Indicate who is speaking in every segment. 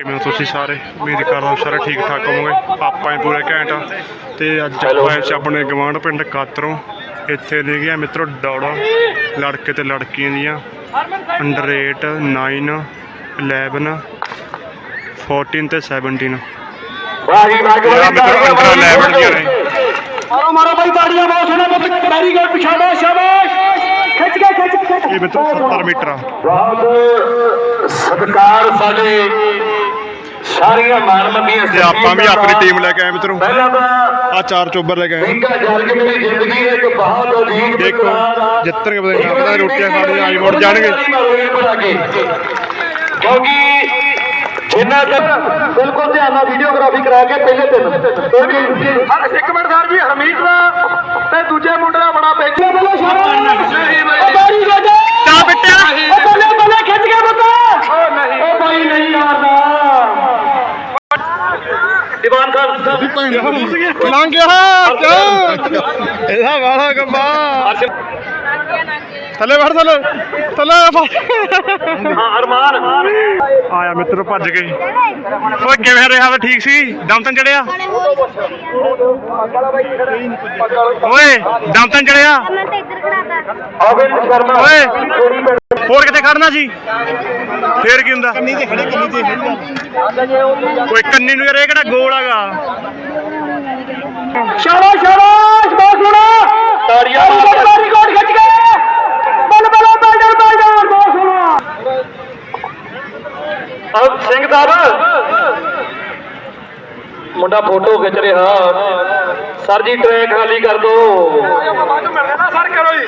Speaker 1: ਕਿਵੇਂ ਹੋ ਤੁਸੀਂ ਸਾਰੇ ਉਮੀਦ ਕਰਦਾ ਹਾਂ ਸਾਰੇ ਠੀਕ ਠਾਕ ਹੋਵੋਗੇ। ਆਪਾਂ ਹੀ ਪੂਰੇ ਘੈਂਟ ਆ। ਤੇ ਅੱਜ ਆਪਾਂ ਇਸ ਆਪਣੇ ਗਵਾਂਢ ਪਿੰਡ ਕਾਤਰੋਂ ਇੱਥੇ ਨੇ ਗਿਆ ਮਿੱਤਰੋ ਦੌੜਾਂ ਲੜਕੇ ਤੇ ਲੜਕੀਆਂ ਦੀਆਂ। ਅੰਡਰ 8 9 11 14 ਤੇ 17
Speaker 2: ਵਾਹ ਜੀ ਵਾਹ ਜੀ
Speaker 1: ਇਹ ਮਿੱਤਰੋ ਅੰਡਰ 11 ਦੀਆਂ ਨੇ।
Speaker 2: ਮਾਰੋ ਮਾਰੋ ਭਾਈ ਤਾੜੀਆਂ ਬਹੁਤ ਸੋਹਣਾ ਬਹੁਤ ਵੈਰੀ ਗੁੱਡ ਪਿਛਾੜਾ ਸ਼ਾਬਾਸ਼। ਖਿੱਚ ਕੇ ਖਿੱਚ ਕੇ
Speaker 1: ਇਹ ਮਿੱਤਰੋ 70 ਮੀਟਰ ਆ।
Speaker 2: ਬਹੁਤ ਸਤਿਕਾਰ ਸਾਡੇ ਸਾਰੀਆਂ ਮਾਨਮਤੀਆਂ
Speaker 1: ਤੇ ਆਪਾਂ ਵੀ ਆਪਣੀ ਟੀਮ ਲੈ ਕੇ ਆਏ ਮਿੱਤਰੋ।
Speaker 2: ਪਹਿਲਾਂ ਤਾਂ
Speaker 1: ਆ ਚਾਰ ਚੋਬਰ ਲੈ ਕੇ ਆਏ।
Speaker 2: ਮਹਿੰਗਾ ਜਰਗ ਮੇਰੀ ਜ਼ਿੰਦਗੀ ਦੇ ਇੱਕ ਬਹੁਤ ਅਜੀਬ
Speaker 1: ਦੇਖੋ ਜਿੱਤਣਗੇ ਪਤਾ ਨਹੀਂ ਪਤਾ ਰੋਟੀਆਂ ਖਾਣ ਆਈ ਮੁੜ ਜਾਣਗੇ।
Speaker 2: ਕਿਉਂਕਿ ਜਿੰਨਾ ਤੱਕ ਬਿਲਕੁਲ ਧਿਆਨ ਨਾਲ ਵੀਡੀਓਗ੍ਰਾਫੀ ਕਰਾ ਕੇ ਪਹਿਲੇ ਦਿਨ। ਕਿਉਂਕਿ ਇੱਕ ਮਿੰਟ ਸਰ ਜੀ ਹਰਮੀਤ ਦਾ ਤੇ ਦੂਜੇ ਮੁੰਡੇ ਦਾ ਬੜਾ ਬੋਲੇ ਸ਼ਾਬਾਸ਼ ਬਾਰੀ ਗਾਜਾ
Speaker 1: ਤਾਂ ਬਿੱਟਿਆ
Speaker 2: ਉਹ ਬੱਲੇ ਬੱਲੇ ਖਿੱਚ ਕੇ ਬਤਾ ਉਹ ਨਹੀਂ ਉਹ ਭਾਈ ਨਹੀਂ ਯਾਰਦਾ ਦੀਵਾਨ ਖਾਨ
Speaker 1: ਲੰਘ ਗਿਆ ਕਿਉਂ ਇਹਦਾ ਵਾਲਾ ਗੱਬਾ। ਥੱਲੇ ਵੜ ਥੱਲੇ। ਥੱਲੇ ਵੜ।
Speaker 2: ਹਾਂ ਅਰਮਾਨ।
Speaker 1: ਆਇਆ ਮਿੱਤਰ ਭੱਜ ਗਏ। ਓਏ ਕਿਵੇਂ ਰਿਹਾ ਵਾ? ਠੀਕ ਸੀ? ਦਮ ਤਾਂ ਚੜਿਆ? ਓਏ ਦਮ ਤਾਂ ਚੜਿਆ?
Speaker 3: ਮੈਂ ਤਾਂ ਇੱਧਰ ਖੜਾਤਾ
Speaker 2: ਅਵਿੰਦ ਸ਼ਰਮਾ
Speaker 1: ਓਏ। ਹੋਰ ਕਿਤੇ ਖੜਨਾ ਸੀ? ਫੇਰ ਕੀ ਹੁੰਦਾ? ਕੰਨੀ ਤੇ ਖੜੇ ਕੰਨੀ ਤੇ ਓਏ ਕੰਨੀ ਨੂੰ ਯਾਰ ਇਹ ਕਿਹੜਾ ਗੋਲ ਹੈਗਾ?
Speaker 2: ਸ਼ਾਬਾਸ਼ ਸ਼ਾਬਾਸ਼ ਬਹੁਤ ਸੋਹਣਾ। ਤਾੜੀਆਂ ਮਾਰ ਕੇ ਰਿਕਾਰਡ ਖਿੱਚ ਕੇ ਬੱਲ ਬੱਲ ਬਲਡਰ ਬਲਡਰ ਬਹੁਤ ਸੋਹਣਾ ਅਬ ਸਿੰਘ ਸਾਹਿਬ ਮੁੰਡਾ ਫੋਟੋ ਖਿੱਚ ਰਿਹਾ ਸਰ ਜੀ ਟਰੈਕ ਖਾਲੀ ਕਰ ਦੋ ਸਰ ਕਰੋ ਜੀ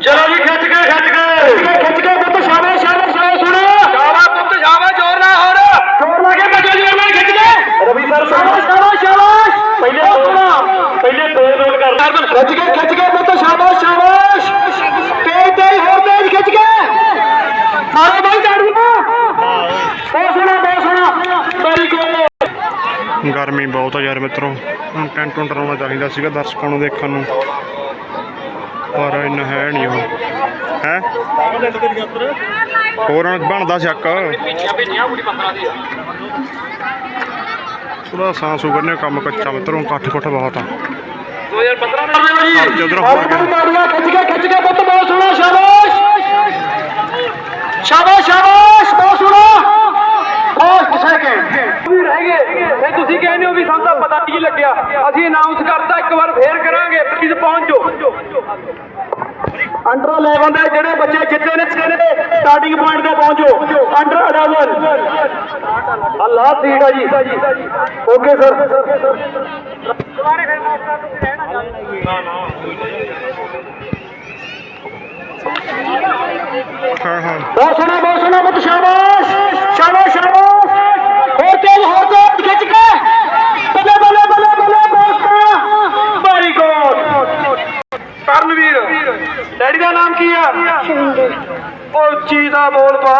Speaker 2: ਚਲੋ ਜੀ ਖਿੱਚ ਕੇ ਖਿੱਚ ਕੇ ਖਿੱਚ ਕੇ ਪੁੱਤ ਸ਼ਾਬਾਸ਼ ਸ਼ਾਬਾਸ਼ ਸ਼ਾਬਾਸ਼ ਸੁਣੋ ਸ਼ਾਬਾਸ਼ ਪੁੱਤ ਸ਼ਾਬਾਸ਼ ਜ਼ੋਰ ਨਾਲ ਹੋਰ ਜ਼ੋਰ ਲਾ ਕੇ ਬੱਜੋ ਜੀ ਨਾਲ ਖਿੱਚ ਕੇ ਰਵੀ ਸਰ ਸ਼ਾਬਾਸ਼ ਸ਼ਾਬਾਸ਼ ਸ਼ਾਬਾਸ਼ ਪਹਿਲੇ ਸੁਣਾ ਪਹਿਲੇ ਦੋ ਨੋਟ ਕਰ ਖਿੱਚ ਕੇ ਖਿੱਚ ਕੇ ਪੁੱਤ ਸ਼ਾਬਾਸ਼ ਸ਼ਾਬਾਸ਼ ਤੇਜ਼ ਤੇਜ਼ ਹੋਰ ਤੇਜ਼ ਖਿੱਚ ਕੇ ਮਾਰੋ ਬਾਈ ਤਾੜੀਆਂ ਬਹੁਤ ਸੋਹਣਾ ਬਹੁਤ ਸੋਹਣਾ ਵੈਰੀ ਗੁੱਡ
Speaker 1: ਗਰਮੀ ਬਹੁਤ ਆ ਯਾਰ ਮਿੱਤਰੋ ਹੁਣ ਟੈਂਟ ਟੁੰਟ ਲਾਉਣਾ ਚਾਹੀਦਾ ਸੀਗਾ ਦਰਸ਼ਕਾਂ ਨੂੰ ਦੇਖਣ ਨੂੰ। ਪਰ ਇੰਨਾ ਹੈ ਨਹੀਂ ਉਹ। ਹੈ? ਹੋਰ ਬਣਦਾ ਸ਼ੱਕ। ਥੋੜਾ ਸਾਂਸੂ ਕਰਨੇ, ਕੰਮ ਕੱਚਾ, ਮਿੱਤਰੋ, ਇਕੱਠ ਕੁੱਠ ਬਹੁਤ ਆ।
Speaker 2: 2015 ਦੇ ਜੀ
Speaker 1: ਹੋ ਗਿਆ।
Speaker 2: ਖਿੱਚ ਕੇ। ਖਿੱਚ ਕੇ ਪੁੱਤ ਬਹੁਤ ਸੋਹਣਾ ਸ਼ਾਬਾਸ਼ ਸ਼ਾਬਾਸ਼ ਸ਼ਾਬਾਸ਼ ਬਹੁਤ ਸੋਹਣਾ। ਫਸਟ ਸੈਕਿੰਡ ਵੀ ਰਹਿ ਗਏ। ਤੇ ਤੁਸੀਂ ਕਹਿੰਦੇ ਹੋ ਵੀ ਸਾਨੂੰ ਤਾਂ ਪਤਾ ਨਹੀਂ ਲੱਗਿਆ। ਅਸੀਂ ਅਨਾਉਂਸ ਕਰਤਾ ਇੱਕ ਵਾਰ ਫੇਰ ਕਰਾਂਗੇ। ਪਲੀਜ਼ ਪਹੁੰਚੋ ਅੰਡਰ 11 ਦੇ ਜਿਹੜੇ ਬੱਚੇ ਜਿੱਤੇ ਨੇ ਨੇ ਸਟਾਰਟਿੰਗ ਪੁਆਇੰਟ ਤੇ ਪਹੁੰਚੋ ਅੰਡਰ 11 ਅੱਲਾਹ ਸੀਟ ਆ ਜੀ। ਓਕੇ ਸਰ
Speaker 1: ਹਾਂ ਹਾਂ।
Speaker 2: ਬਹੁਤ ਸੋਹਣਾ ਬਹੁਤ ਸੋਹਣਾ ਬਹੁਤ ਸ਼ਾਬਾਸ਼ ਹੋਰ ਤੇਜ਼ ਹੋਰ ਤੇਜ਼ ਖਿੱਚ ਕੇ ਬੱਲੇ ਬੱਲੇ ਬੱਲੇ ਬੱਲੇ ਦੋਸਤਾਂ ਵੈਰੀ ਗੁੱਡ ਕਰਨਵੀਰ ਡੈਡੀ ਦਾ ਨਾਮ ਕੀ ਆ
Speaker 3: ਸੁਰਿੰਦਰ
Speaker 2: ਉਹ ਉੱਚੀ ਦਾ ਬੋਲ ਪਾ।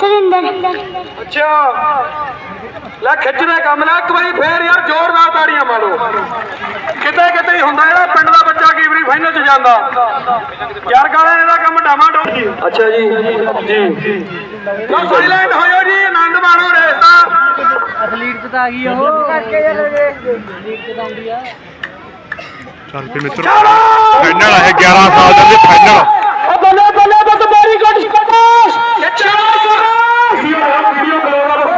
Speaker 3: ਸੁਰਿੰਦਰ।
Speaker 2: ਅੱਛਾ। ਲੈ ਖਿੱਚਦਾ ਕੰਮ ਲੈ ਇੱਕ ਵਾਰੀ ਫੇਰ ਯਾਰ ਜ਼ੋਰਦਾਰ ਤਾੜੀਆਂ ਮਾਰੋ। ਕਿਤੇ ਕਿਤੇ ਹੀ ਹੁੰਦਾ ਜਿਹੜਾ ਪਿੰਡ ਦਾ ਬੱਚਾ ਕਈ ਵਾਰੀ ਫਾਈਨਲ 'ਚ ਜਾਂਦਾ। ਯਾਰ ਕਾਲੇ ਇਹਦਾ ਕੰਮ ਡਾਮਾ ਡੋਲ ਅੱਛਾ ਜੀ। ਜੀ। ਲੋ ਸਾਇਲੈਂਟ ਹੋਇਓ ਜੀ ਆਨੰਦ ਮਾਣੋ ਰੇਸ ਦਾ।
Speaker 4: ਅਥਲੀਟ ਤਾਂ ਆ ਗਈ ਉਹ ਕਰਕੇ ਯਾਰ ਅਥਲੀਟ ਤਾਂ ਆਉਂਦੀ ਆ
Speaker 1: ਚੱਲ ਪਈ ਮਿੱਤਰੋ ਫਾਈਨਲ ਹੈ 11 ਸਾਲ ਦਾ ਫਾਈਨਲ
Speaker 2: ਉਹ ਬੱਲੇ ਬੱਲੇ ਬੱਲੇ ਵੈਰੀ ਗੁੱਡ ਸ਼ਾਬਾਸ਼ ਸ਼ਾਬਾਸ਼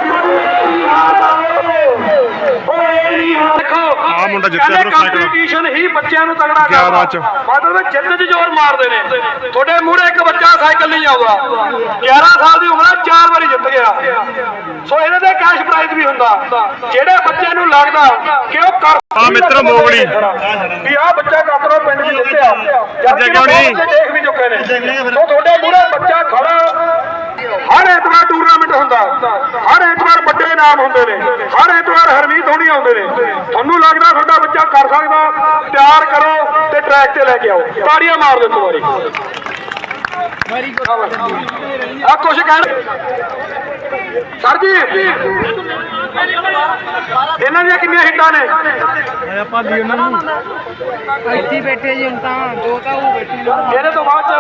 Speaker 1: ਆਹ ਮੁੰਡਾ ਜਿੱਤਿਆ ਫਿਰ ਸਾਈਕਲ।
Speaker 2: ਕੰਪੀਟੀਸ਼ਨ ਹੀ ਬੱਚਿਆਂ ਨੂੰ ਤਗੜਾ ਕਰਦਾ।
Speaker 1: 11 ਚ।
Speaker 2: ਮਤਲਬ ਜਿੱਤ 'ਚ ਜ਼ੋਰ ਮਾਰਦੇ ਨੇ। ਤੁਹਾਡੇ ਮੂਹਰੇ ਇੱਕ ਬੱਚਾ ਸਾਈਕਲ ਨਹੀਂ ਆਉਂਦਾ। 11 ਸਾਲ ਦੀ ਉਮਰ ਹੈ ਚਾਰ ਵਾਰੀ ਜਿੱਤ ਗਿਆ। ਸੋ ਇਹਦੇ ਤੇ ਕੈਸ਼ ਪ੍ਰਾਈਜ਼ ਵੀ ਹੁੰਦਾ। ਜਿਹੜੇ ਬੱਚੇ ਨੂੰ ਲੱਗਦਾ ਕਿ ਉਹ ਕਰ
Speaker 1: ਆ ਮਿੱਤਰ ਮੋਗਲੀ
Speaker 2: ਵੀ ਆ ਬੱਚਾ ਕਾਤਰੋ ਪਿੰਡ 'ਚ ਜਿੱਤਿਆ। ਜਦ
Speaker 1: ਨਹੀਂ?
Speaker 2: ਦੇਖ ਵੀ ਚੁੱਕੇ ਨੇ। ਸੋ ਤੁਹਾਡੇ ਮੂਹਰੇ ਬੱਚਾ ਖੜਾ ਹਰ ਐਤਵਾਰ ਟੂਰਨਾਮੈਂਟ ਹੁੰਦਾ ਹਰ ਵੱਡੇ ਇਨਾਮ ਹੁੰਦੇ ਨੇ। ਹਰ ਐਤਵਾਰ ਹਰਮੀਤ ਹੋਣੀ ਆਉਂਦੇ ਨੇ। ਤੁਹਾਨੂੰ ਲੱਗਦਾ ਤੁਹਾਡਾ ਬੱਚਾ ਕਰ ਸਕਦਾ? ਤਿਆਰ ਕਰੋ ਤੇ ਟਰੈਕ ਤੇ ਲੈ ਕੇ ਆਓ। ਤਾੜੀਆਂ ਮਾਰ ਦਿਓ ਵਾਰੀ। ਆ ਕੁਛ ਕਹਿਣ। ਸਰ ਜੀ ਇਹਨਾਂ ਦੀਆਂ ਕਿੰਨੀਆਂ ਹਿੱਟਾਂ ਨੇ?
Speaker 4: ਇੱਥੇ ਹੀ ਬੈਠੇ ਜੀ ਹੁਣ ਤਾਂ ਦੋ ਤਾਂ ਉਹ ਬੈਠੇ ਨੇ।
Speaker 2: ਇਹਦੇ ਤੋਂ ਬਾਅਦ ਚ।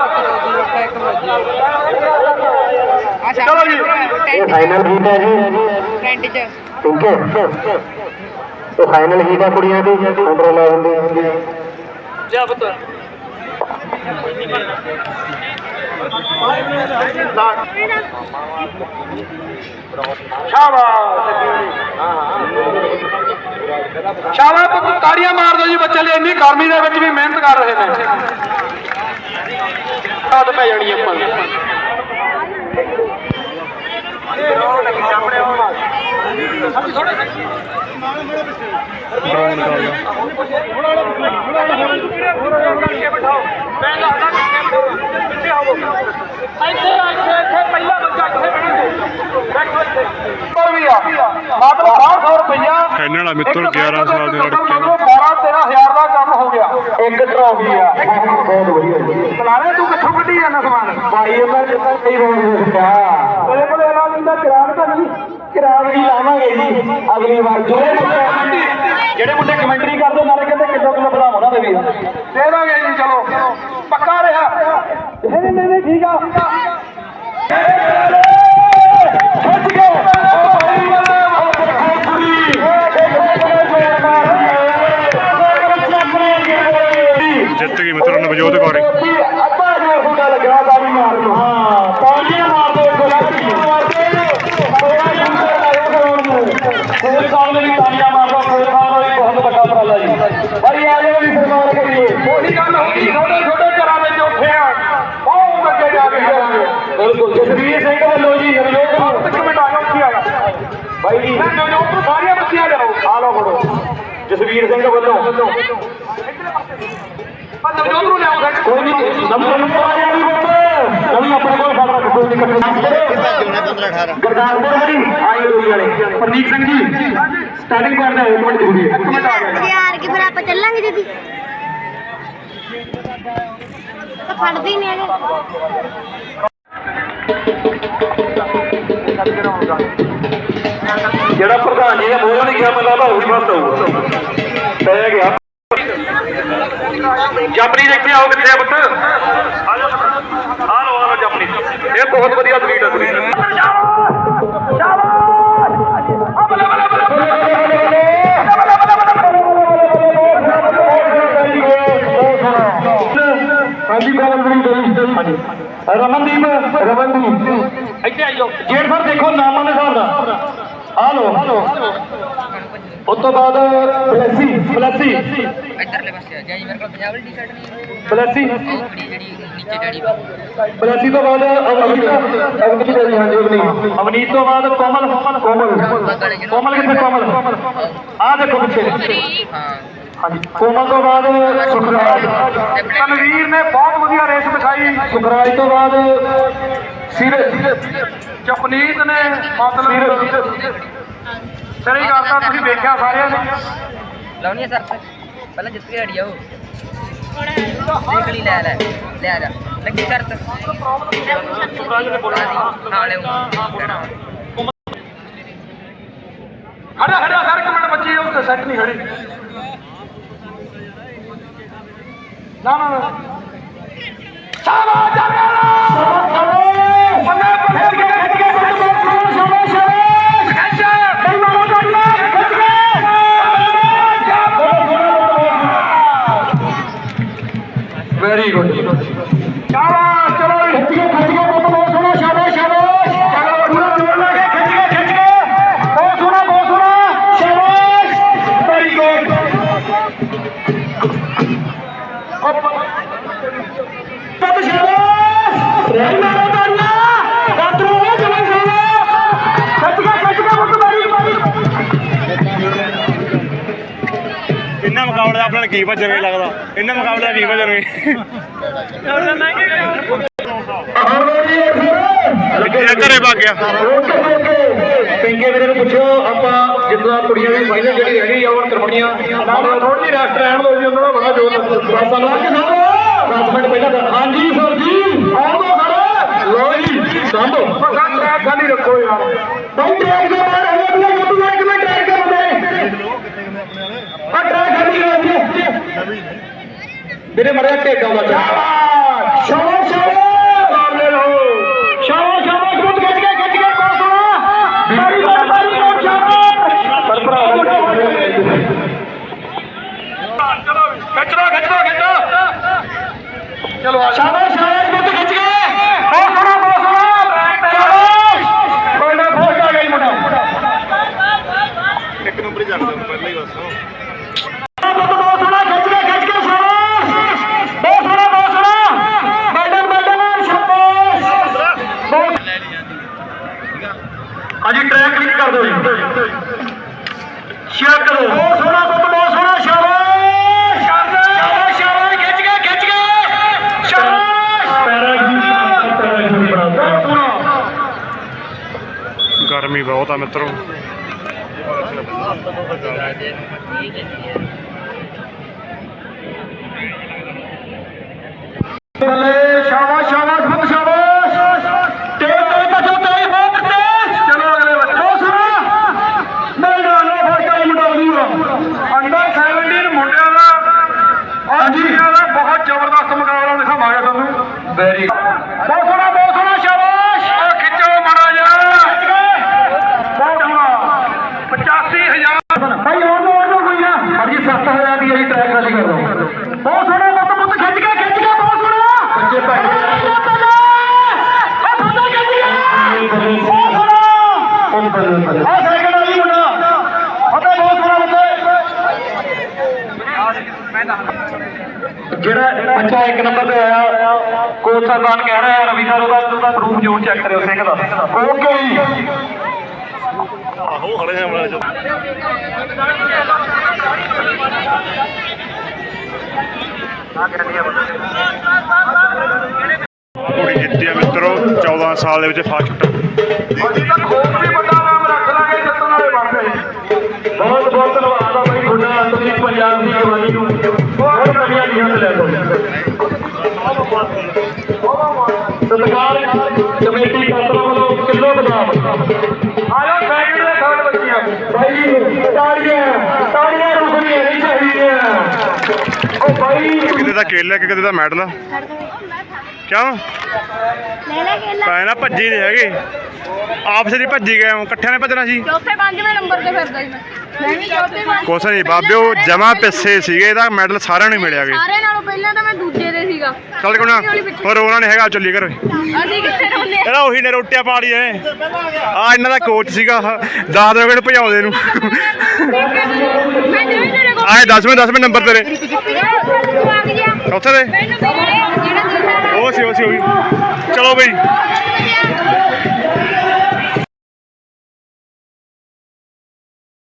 Speaker 2: ਚਲੋ ਜੀ।
Speaker 5: ਇਹ ਫਾਈਨਲ ਹੀਟ ਹੈ ਜੀ।
Speaker 4: ਟ੍ਰੈਂਡ ਚ।
Speaker 5: ਠੀਕ ਹੈ। ਇਹ ਫਾਈਨਲ ਹੀਟ ਹੈ ਕੁੜੀਆਂ ਦੀ। ਅੰਡਰ 11 ਦੀ ਹੁੰਦੀ ਹੈ।
Speaker 2: ਜਾ ਸ਼ਾਬਾਸ਼। ਸ਼ਾਬਾਸ਼ ਪੁੱਤ ਤਾੜੀਆਂ ਮਾਰ ਦਿਓ ਜੀ ਬੱਚੇ ਲਈ। ਇੰਨੀ ਗਰਮੀ ਦੇ ਵਿੱਚ ਵੀ ਮਿਹਨਤ ਕਰ ਰਹੇ ਨੇ। ਆਦ ਪੈ ਜਾਣੀ ਆਪਾਂ
Speaker 1: ਡਰਾਉਣ ਦਾ ਆ
Speaker 2: ਮਤਲਬ 1200 ਰੁਪਇਆ
Speaker 1: ਕਹਿਣ ਵਾਲਾ ਮਿੱਤਰ 11 ਸਾਲ ਦੇ ਲੜਕੇ ਨੂੰ।
Speaker 2: 12 13000 ਦਾ ਕੰਮ ਹੋ ਗਿਆ।
Speaker 5: ਇੱਕ ਟਰਾਫੀ ਆ ਬਹੁਤ ਵਧੀਆ ਜੀ
Speaker 2: ਸਲਾਰੇ ਤੂੰ ਕਿੱਥੋਂ ਕੱਢੀ ਜਾਂਦਾ ਸਮਾਨ
Speaker 5: ਭਾਈ ਕਈ ਰੋਜ਼ ਦੇਖਿਆ।
Speaker 2: ਕੋਲੇ ਕੋਲੇ ਇਹਨਾਂ ਦਾ ਕਿਰਾਇਆ ਤਾਂ ਨਹੀਂ।
Speaker 5: ਕਿਰਾਇਆ ਵੀ ਲਾਵਾਂਗੇ ਜੀ ਅਗਲੀ ਵਾਰ ਜਿਹੜੇ ਮੁੰਡੇ
Speaker 2: ਜਿਹੜੇ ਮੁੰਡੇ ਕਮੈਂਟਰੀ ਕਰਦੇ ਨਾਲੇ ਕਹਿੰਦੇ ਕਿਲੋ ਕਿਲੋ ਬਣਾ ਉਹਨਾਂ ਦੇ ਵੀ। ਦੇ ਦਾਂਗੇ ਜੀ ਚਲੋ। ਪੱਕਾ ਰਿਹਾ। ਨਹੀਂ ਨਹੀਂ ਨਹੀਂ ਠੀਕ ਆ ਖਿੱਚ ਕੇ ਉਹ ਭਾਈ ਵਾਲੇ ਉਹ ਦੇਖੋ ਪੂਰੀ
Speaker 1: ਜਿੱਤ ਗਈ ਮਿੱਤਰ ਨਵਜੋਤ ਕੌਰ
Speaker 5: ਅੱਧਾ ਜੋਰ ਫੁੱਟਾ ਲੱਗਿਆ ਤਾੜੀ ਮਾਰ ਦੋ ਹਾਂ ਤਾੜੀਆਂ ਮਾਰ ਦੋ ਗੁਲਾਬੀ ਮਾਰ ਦੋ ਕੋਈ ਜੰਗਲ ਲਾਇਓ ਗਰਾਊਂਡ ਨੂੰ ਕਾਲ ਨਹੀਂ ਤਾੜੀਆਂ ਮਾਰ ਦੋ ਕੋਈ ਕਾਲ ਵੀ ਬਹੁਤ ਵੱਡਾ ਉਪਰਾਲਾ ਜੀ। ਭਾਈ ਆ ਜਾਓ ਵੀ ਸਨਮਾਨ ਕਰੀਏ
Speaker 2: ਉਹੀ ਗੱਲ ਹੋ ਗਈ ਛੋਟੇ ਛੋਟੇ ਘਰਾਂ ਵਿੱਚ ਉੱਠੇ ਆ ਬਹੁਤ ਅੱਗੇ ਜਾ ਕੇ ਕਰਾਂਗੇ
Speaker 5: ਬਿਲਕੁਲ ਜਸਵੀਰ ਸਿੰਘ ਵੱਲੋਂ ਜੀ ਨਵਜੋਤ ਨੂੰ।
Speaker 2: ਇੱਕ ਮਿੰਟ ਆ ਜਾਓ ਉੱਥੇ ਆ ਜਾ
Speaker 5: ਬਾਈ ਜੀ।
Speaker 2: ਜੋ ਜੋ ਸਾਰੀਆਂ ਬੱਚੀਆਂ ਲਿਆਓ।
Speaker 5: ਆ ਲਓ ਫੜੋ। ਜਸਵੀਰ ਸਿੰਘ ਵੱਲੋਂ।
Speaker 2: ਨੂੰ
Speaker 5: ਕੋਈ ਨਹੀਂ ਨੰਬਰ ਨੰਬਰ ਆ ਜਾਣੀ ਬੱਤ ਨਵੀਂ ਆਪਣੇ ਕੋਲ ਖੜ ਰੱਖ ਕੋਈ ਦਿੱਕਤ ਨਹੀਂ ਗੁਰਦਾਸਪੁਰ ਜੀ ਆਏ ਲੋਈ ਵਾਲੇ। ਪ੍ਰਦੀਪ ਸਿੰਘ ਜੀ ਸਟਾਰਟਿੰਗ ਪੁਆਇੰਟ ਦਾ ਇੱਕ ਮਿੰਟ ਜ਼ਰੂਰੀ ਹੈ।
Speaker 3: ਯਾਰ ਕਿ ਫਿਰ ਆਪਾਂ ਚੱਲਾਂਗੇ ਦੀਦੀ। ਤਾਂ ਫੜਦੇ ਹੀ ਨਹੀਂ ਹੈਗੇ।
Speaker 5: ਜਿਹੜਾ ਪ੍ਰਧਾਨ ਜੀ ਨੇ ਮੋਹਰ ਨਹੀਂ ਕਿਹਾ ਮੈਨੂੰ ਲੱਗਦਾ ਉਹੀ ਬਸ ਹੋਊਗਾ। ਪੈ ਗਿਆ।
Speaker 2: ਜਪਰੀ ਦੇਖੇ ਆਓ ਕਿੱਥੇ ਆ ਪੁੱਤ?
Speaker 5: ਜੇੜ ਸਰ ਦੇਖੋ ਨਾਮਾਂ ਦੇ ਹਿਸਾਬ ਨਾਲ। ਆ ਲੋ ਉਸ ਤੋਂ ਬਾਅਦ ਬਲੈਸੀ ਬਲੈਸੀ।
Speaker 4: ਇੱਧਰਲੇ ਪਾਸੇ ਆ ਜੀ ਮੇਰੇ ਕੋਲ ਪੰਜਾਬ ਵਾਲੀ ਟੀ-ਸ਼ਰਟ ਨਹੀਂ ਕੁੜੀ ਜਿਹੜੀ ਨੀਚੇ ਡੈਡੀ
Speaker 5: ਬਲੈਸੀ ਤੋਂ ਬਾਅਦ ਅਵਨੀਤ। ਅਵਨੀਤ ਜੀ ਹਾਂਜੀ ਅਵਨੀਤ। ਅਵਨੀਤ ਤੋਂ ਬਾਅਦ ਕੋਮਲ। ਕੋਮਲ। ਕੋਮਲ ਕਿੱਥੇ? ਕੋਮਲ। ਆ ਦੇਖੋ ਪਿੱਛੇ।
Speaker 4: ਹਾਂ।
Speaker 5: ਹਾਂਜੀ। ਕੋਮਲ ਤੋਂ ਬਾਅਦ ਸੁਖਰਾਜ।
Speaker 2: ਤਨਵੀਰ ਨੇ ਬਹੁਤ ਵਧੀਆ ਰੇਸ ਦਿਖਾਈ।
Speaker 5: ਸੁਖਰਾਜ ਤੋਂ ਬਾਅਦ ਸਿਰ
Speaker 2: ਜਪਨੀਤ ਨੇ ਮਤਲਬ ਸਰੀ ਕਰਤਾ ਤੁਸੀਂ ਵੇਖਿਆ ਸਾਰਿਆਂ ਨੇ।
Speaker 4: ਲਾਉਣੀ ਹੈ ਸਰ ਪਹਿਲਾਂ ਜਿੱਤ ਕੇ ਹੜੀ ਆ ਉਹ। ਦੇਖ ਲਈ ਲੈ ਲੈ ਲੈ ਆ ਜਾ। ਲੱਗੀ ਸ਼ਰਤ।
Speaker 2: ਖੜਾ ਖੜਾ ਸਰ ਇੱਕ ਮਿੰਟ ਬੱਚੀ ਉਹ ਸੈੱਟ ਨਹੀਂ ਖੜੀ। ਨਾ ਨਾ ਨਾ। ਸ਼ਾਬਾਸ਼ ਜਪਿਆਲਾ ਕੀ
Speaker 1: ਭੱਜਣਗੇ ਲੱਗਦਾ? ਇਹਨਾਂ ਮੁਕਾਬਲੇ ਕੀ ਭੱਜਣਗੇ ਇਹ ਘਰੇ ਭੱਗ ਗਿਆ।
Speaker 5: ਪਿੰਗੇ ਵੀਰੇ ਨੂੰ ਪੁੱਛੋ ਆਪਾਂ ਜਿੱਦਾਂ ਕੁੜੀਆਂ ਦੀ ਫਾਈਨਲ ਜਿਹੜੀ ਹੈਗੀ ਆ ਉਹ ਕਰਵਾਉਣੀਆਂ। ਨਾਲ ਥੋੜੀ ਜਿਹੀ ਰੈਸਟ ਰਹਿਣ ਦਿਓ ਜੀ ਉਹਨਾਂ ਦਾ ਬੜਾ ਜ਼ੋਰ ਲੱਗਦਾ। ਬਾਬਾ ਲਾ ਕੇ ਸਾਹਮਣੇ 10 ਮਿੰਟ ਪਹਿਲਾਂ ਤਾਂ ਹਾਂਜੀ ਸਰ ਜੀ। ਆਉਂ ਦੋ ਸਰ। ਲੋ ਜੀ
Speaker 2: ਟਰੈਕ ਖਾਲੀ ਰੱਖੋ ਯਾਰ।
Speaker 5: ਟਰੈਕ ਦੇ যিনি মারা টেকা বাজা সবাই चलो शाबाश ਬਹੁਤ
Speaker 1: ਆ ਮਿੱਤਰੋ
Speaker 5: ਬੱਲੇ ਸ਼ਾਬਾਸ਼ ਸ਼ਾਬਾਸ਼ ਬਹੁਤ ਸ਼ਾਬਾਸ਼ ਤੇਜ਼ ਤੇਜ਼ ਬਚੋ ਤੇਜ਼ ਬਹੁਤ ਤੇਜ਼ ਚਲੋ ਅਗਲੇ ਬੱਚੇ ਬਹੁਤ ਸੋਹਣਾ ਮੇਰੇ ਨਾਲ ਨਾਲ ਫੜ ਕੇ ਮੁੰਡਾ ਵਧੂਗਾ ਅੰਡਰ 17 ਮੁੰਡਿਆਂ ਦਾ ਹਾਂਜੀ ਦਾ ਬਹੁਤ ਜ਼ਬਰਦਸਤ ਮੁਕਾਬਲਾ ਦਿਖਾਵਾਂਗੇ ਤੁਹਾਨੂੰ ਵੈਰੀ ਬਹੁਤ ਸੋਹਣਾ ਬਹੁਤ ਸੋਹਣਾ ਸ਼ਾਬਾਸ਼ ਆ ਖਿੱਚੋ ਮਾੜਾ ਜਿਹਾ ਬਹੁਤ ਸੋਹਣਾ 85000 ਭਾਈ ਹੋਰ ਨੂੰ ਹੋਰ ਨੂੰ ਕੋਈ ਨਾ ਭਾਈ 7000 ਦੀ ਅਸੀਂ ਟਰੈਕ ਖਾਲੀ ਕਰ ਦੋ ਬਹੁਤ ਸੋਹਣਾ ਪੁੱਤ ਪੁੱਤ ਖਿੱਚ ਕੇ ਖਿੱਚ ਕੇ ਬਹੁਤ ਸੋਹਣਾ ਬੱਚੇ ਭਾਈ ਆ ਬੰਦਾ ਖਿੱਚ ਕੇ ਬਹੁਤ ਸੋਹਣਾ ਆ ਸਾਈਕਲ ਵਾਲੀ ਮੁੰਡਾ ਅਤੇ ਬਹੁਤ ਸੋਹਣਾ ਬੱਚਾ ਜਿਹੜਾ ਬੱਚਾ ਇੱਕ ਨੰਬਰ ਤੇ ਆਇਆ ਕੋਚ ਸਰਦਾਨ ਕਹਿ ਰਿਹਾ ਰਵੀ ਸਰ ਉਹਦਾ ਪ੍ਰੂਫ ਜੋਨ ਚੈੱਕ ਕਰਿਓ ਸਿੰਘ ਦਾ। ਓਕੇ ਜੀ।
Speaker 1: ਕੁੜੀ ਜਿੱਤੀ ਆ ਮਿੱਤਰੋ 14 ਸਾਲ ਦੇ ਵਿੱਚ ਫਸਟ।
Speaker 5: ਅਸੀਂ ਤਾਂ ਖੋਪ ਵੀ ਵੱਡਾ ਨਾਮ ਰੱਖ ਲਾਂਗੇ ਜਿੱਤਣ ਵਾਲੇ ਬਣ ਗਏ ਬਹੁਤ ਬਹੁਤ ਧੰਨਵਾਦ ਆ ਬਾਈ ਤੁਹਾਡਾ ਤੁਸੀਂ ਪੰਜਾਬ ਦੀ ਜਵਾਨੀ ਨੂੰ। ਬਹੁਤ ਵਧੀਆ ਲੀਹਾਂ ਤੇ ਲੈ ਦੋ ਸਤਿਕਾਰ ਕਮੇਟੀ ਕਾਤਰਾ ਵੱਲੋਂ ਕਿਲੋ ਬਦਾਮ। ਆਇਓ ਸੈਕਿੰਡ ਦੇ ਥਰਡ ਬੱਚੀਆਂ ਬਾਈ ਤਾੜੀਆਂ ਤਾੜੀਆਂ ਰੁਕਣੀਆਂ ਨਹੀਂ ਚਾਹੀਦੀਆਂ। ਉਹ ਬਾਈ
Speaker 1: ਕਿਤੇ ਦਾ ਕੇਲਾ ਕਿ ਕਿਤੇ ਦਾ ਮੈਡਲ ਕਿਉਂ?
Speaker 3: ਲੈ ਲੈ ਕੇ
Speaker 1: ਤਾਂ ਇਹ ਨਾ ਭੱਜੀ ਨਹੀਂ ਹੈਗੀ। ਆਪਸ ਵਿੱਚ ਭੱਜੀ ਗਏ ਹੋ ਇਕੱਠਿਆਂ ਨੇ ਭੱਜਣਾ ਸੀ।
Speaker 3: ਚੌਥੇ ਪੰਜਵੇਂ ਨੰਬਰ ਤੇ ਫਿਰਦਾ ਸੀ ਮੈਂ। ਵੀ ਚੌਥੇ ਪੰਜ
Speaker 1: ਕੁਛ ਨਹੀਂ ਬਾਬਿਓ ਜਮਾ ਪਿੱਛੇ ਸੀਗੇ ਇਹਦਾ ਮੈਡਲ ਸਾਰਿਆਂ ਨੂੰ ਮਿਲਿਆ ਗੇ।
Speaker 3: ਸਾਰਿਆਂ ਨਾਲੋਂ ਪਹਿਲਾਂ ਤਾਂ ਮੈਂ ਦੂਜੇ ਦੇ ਸੀਗਾ।
Speaker 1: ਚੱਲ ਕੋਣਾ ਪਰ ਉਹਨਾਂ ਨੇ ਹੈਗਾ ਚੱਲੀ ਕਰ
Speaker 3: ਅਸੀਂ ਕਿੱਥੇ ਰੋਲੇ
Speaker 1: ਇਹਦਾ ਉਹੀ ਨੇ ਰੋਟੀਆਂ ਪਾ ਲਈ ਐ। ਆ ਇਹਨਾਂ ਦਾ ਕੋਚ ਸੀਗਾ ਦਿਓ ਕਿਹਨੂੰ ਭਜਾਉਂਦੇ ਨੂੰ।
Speaker 3: ਮੈਂ ਜਿਵੇਂ ਤੇਰੇ ਕੋਲ।
Speaker 1: ਆਏ 10ਵੇਂ 10ਵੇਂ ਨੰਬਰ ਤੇਰੇ। ਚੌਥੇ ਦੇ। ਉਹ ਸੀ ਉਹ ਸੀ ਉਹ ਵੀ ਚਲੋ ਬਈ।